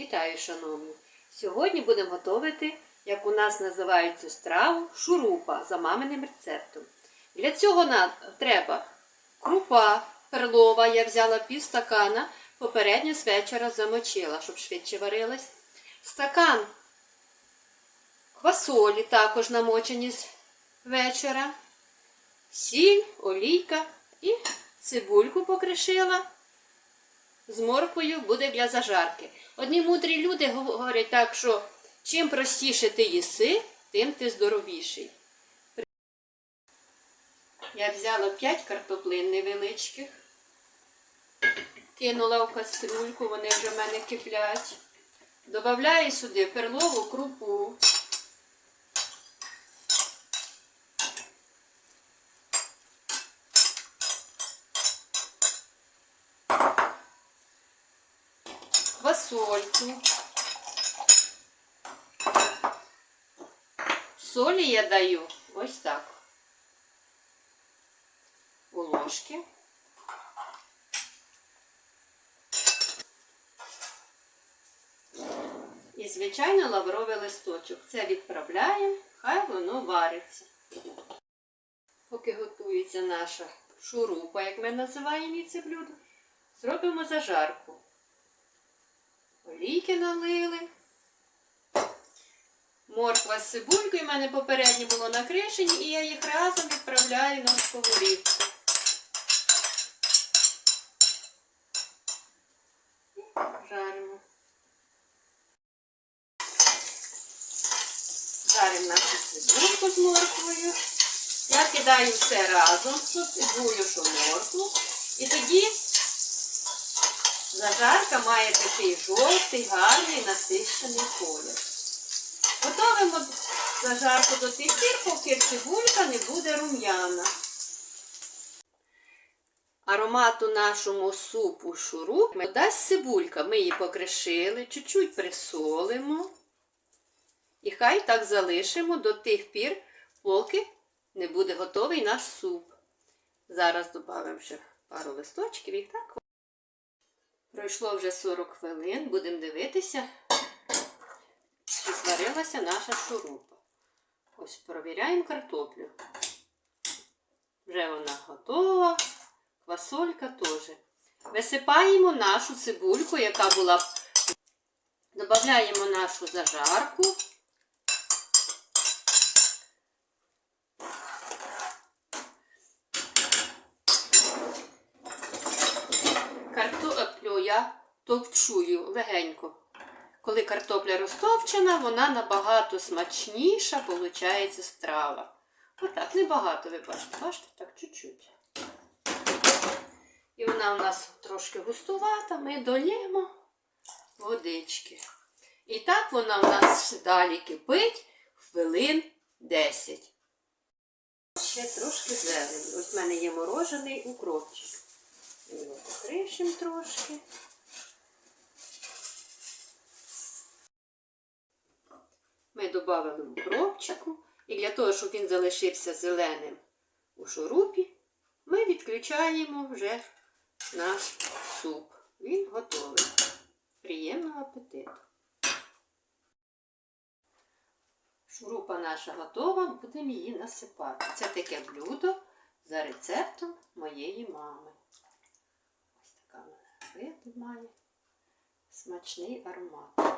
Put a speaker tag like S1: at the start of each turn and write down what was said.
S1: Вітаю, шановні! Сьогодні будемо готувати, як у нас називають цю страву, шурупа за маминим рецептом. Для цього нам треба крупа перлова, я взяла пів стакана, попередньо з вечора замочила, щоб швидше варилась. Стакан квасолі також намочені з вечора, сіль, олійка і цибульку покришила з морквою буде для зажарки. Одні мудрі люди говорять так, що чим простіше ти їси, тим ти здоровіший. Я взяла 5 картоплин невеличких, кинула в кастрюльку, вони вже в мене киплять. Добавляю сюди перлову крупу. Квасольку. Солі я даю ось так. У ложки. І, звичайно, лавровий листочок. Це відправляємо, хай воно вариться. Поки готується наша шурупа, як ми називаємо це блюдо, зробимо зажарку. Олійки налили. Морква з цибулькою в мене попередньо було накришені, і я їх разом відправляю на сковорідку. Жаримо. Жаримо нашу цибульку з морквою. Я кидаю все разом, що цибулю, що моркву. І тоді Зажарка має такий жовтий, гарний насищений колір. Готовимо зажарку до тих пір, поки цибулька не буде рум'яна. Аромату нашому супу шуруп дасть цибулька. Ми її покришили, чуть-чуть присолимо. І хай так залишимо до тих пір, поки не буде готовий наш суп. Зараз додамо ще пару листочків і так. Пройшло вже 40 хвилин, будемо дивитися, чи зварилася наша шурупа. Ось провіряємо картоплю. Вже вона готова, квасолька теж. Висипаємо нашу цибульку, яка була. Додаємо нашу зажарку. Картоплю я товчую легенько. Коли картопля розтовчена, вона набагато смачніша, виходить, страва. Отак, небагато, ви бачите, бачите, так чуть-чуть. І вона у нас трошки густувата, ми долємо водички. І так вона у нас далі кипить хвилин 10. Ще трошки зелені. Ось в мене є морожений укропчик. Його покришимо трошки. Ми додали укропчику. І для того, щоб він залишився зеленим у шурупі, ми відключаємо вже наш суп. Він готовий. Приємного апетиту. Шурупа наша готова, будемо її насипати. Це таке блюдо за рецептом моєї мами. Ось така вона вигляд має смачний аромат.